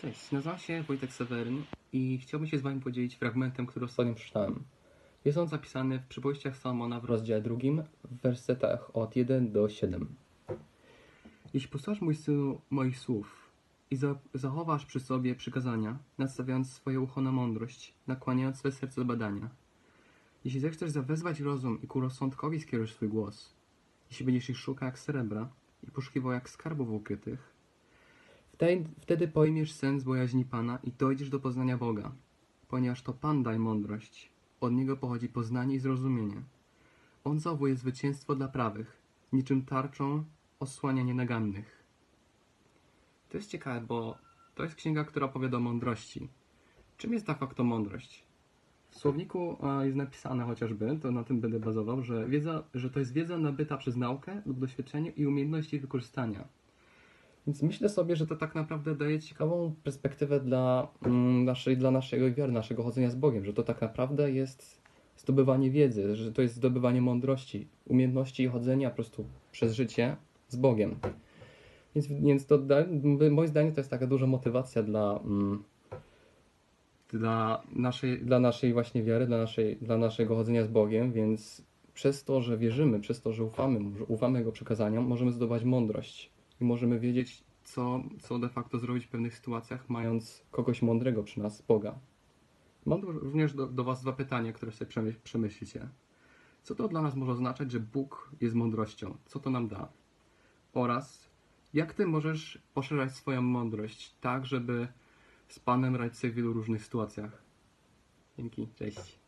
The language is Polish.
Cześć, nazywam się Wojtek Seweryn i chciałbym się z Wami podzielić fragmentem, który ostatnio przeczytałem. Jest on zapisany w przypowieściach Salmona w rozdziale drugim, w wersetach od 1 do 7. Jeśli posłuchasz, mój synu, moich słów i za- zachowasz przy sobie przykazania, nastawiając swoje ucho na mądrość, nakłaniając swe serce do badania, jeśli zechcesz zawezwać rozum i ku rozsądkowi skierujesz swój głos, jeśli będziesz ich szukał jak srebra i poszukiwał jak skarbów ukrytych, Wtedy, pojmiesz sens bojaźni Pana i dojdziesz do poznania Boga, ponieważ to Pan daje mądrość. Od Niego pochodzi poznanie i zrozumienie. On zachowuje zwycięstwo dla prawych, niczym tarczą osłania nienagannych. To jest ciekawe, bo to jest księga, która opowiada o mądrości. Czym jest de facto mądrość? W słowniku jest napisane chociażby, to na tym będę bazował, że, wiedza, że to jest wiedza nabyta przez naukę lub doświadczenie i umiejętności wykorzystania. Więc myślę sobie, że to tak naprawdę daje ciekawą perspektywę dla, mm, naszej, dla naszego wiary, naszego chodzenia z Bogiem, że to tak naprawdę jest zdobywanie wiedzy, że to jest zdobywanie mądrości, umiejętności i chodzenia po prostu przez życie z Bogiem. Więc, więc to moim zdaniem to jest taka duża motywacja dla, mm, dla, naszej, dla naszej właśnie wiary, dla, naszej, dla naszego chodzenia z Bogiem, więc przez to, że wierzymy, przez to, że ufamy, że ufamy Jego przekazaniom, możemy zdobywać mądrość i możemy wiedzieć, co, co de facto zrobić w pewnych sytuacjach, mając kogoś mądrego przy nas, Boga. Mam również do, do Was dwa pytania, które sobie przemyś- przemyślicie. Co to dla nas może oznaczać, że Bóg jest mądrością? Co to nam da? Oraz jak Ty możesz poszerzać swoją mądrość tak, żeby z Panem radzić sobie w wielu różnych sytuacjach? Dzięki, cześć.